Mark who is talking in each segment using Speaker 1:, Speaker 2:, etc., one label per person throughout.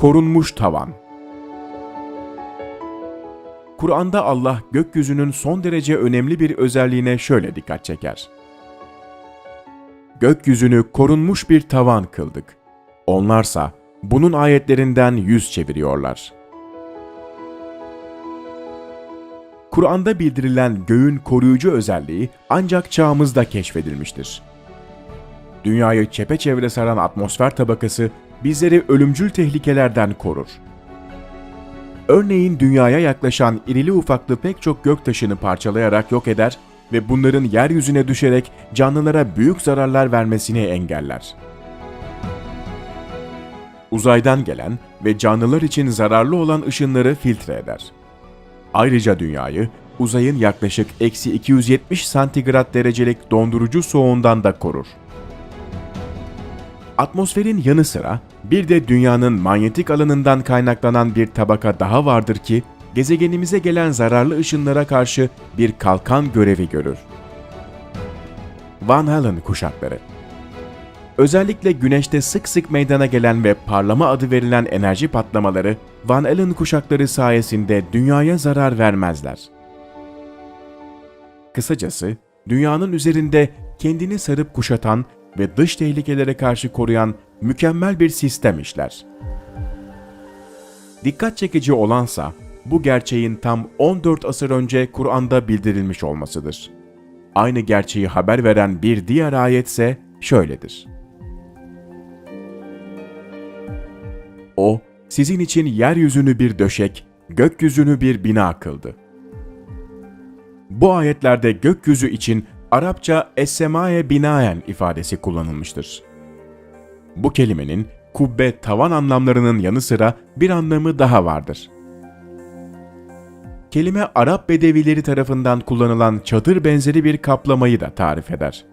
Speaker 1: korunmuş tavan. Kur'an'da Allah gökyüzünün son derece önemli bir özelliğine şöyle dikkat çeker. Gökyüzünü korunmuş bir tavan kıldık. Onlarsa bunun ayetlerinden yüz çeviriyorlar. Kur'an'da bildirilen göğün koruyucu özelliği ancak çağımızda keşfedilmiştir. Dünyayı çepeçevre saran atmosfer tabakası bizleri ölümcül tehlikelerden korur. Örneğin dünyaya yaklaşan irili ufaklı pek çok göktaşını parçalayarak yok eder ve bunların yeryüzüne düşerek canlılara büyük zararlar vermesini engeller. Uzaydan gelen ve canlılar için zararlı olan ışınları filtre eder. Ayrıca dünyayı uzayın yaklaşık eksi 270 santigrat derecelik dondurucu soğuğundan da korur. Atmosferin yanı sıra bir de dünyanın manyetik alanından kaynaklanan bir tabaka daha vardır ki gezegenimize gelen zararlı ışınlara karşı bir kalkan görevi görür. Van Allen kuşakları Özellikle güneşte sık sık meydana gelen ve parlama adı verilen enerji patlamaları Van Allen kuşakları sayesinde dünyaya zarar vermezler. Kısacası dünyanın üzerinde kendini sarıp kuşatan ve dış tehlikelere karşı koruyan mükemmel bir sistem işler. Dikkat çekici olansa bu gerçeğin tam 14 asır önce Kur'an'da bildirilmiş olmasıdır. Aynı gerçeği haber veren bir diğer ayetse şöyledir. O, sizin için yeryüzünü bir döşek, gökyüzünü bir bina kıldı. Bu ayetlerde gökyüzü için Arapça es-semaye binaen ifadesi kullanılmıştır. Bu kelimenin kubbe tavan anlamlarının yanı sıra bir anlamı daha vardır. Kelime Arap bedevileri tarafından kullanılan çadır benzeri bir kaplamayı da tarif eder.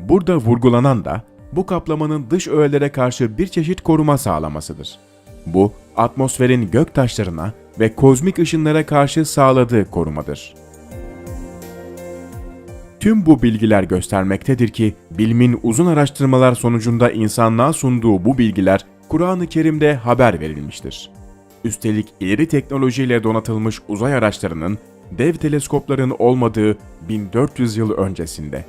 Speaker 1: Burada vurgulanan da bu kaplamanın dış öğelere karşı bir çeşit koruma sağlamasıdır. Bu, atmosferin gök taşlarına ve kozmik ışınlara karşı sağladığı korumadır. Tüm bu bilgiler göstermektedir ki, bilimin uzun araştırmalar sonucunda insanlığa sunduğu bu bilgiler Kur'an-ı Kerim'de haber verilmiştir. Üstelik ileri teknolojiyle donatılmış uzay araçlarının dev teleskopların olmadığı 1400 yıl öncesinde.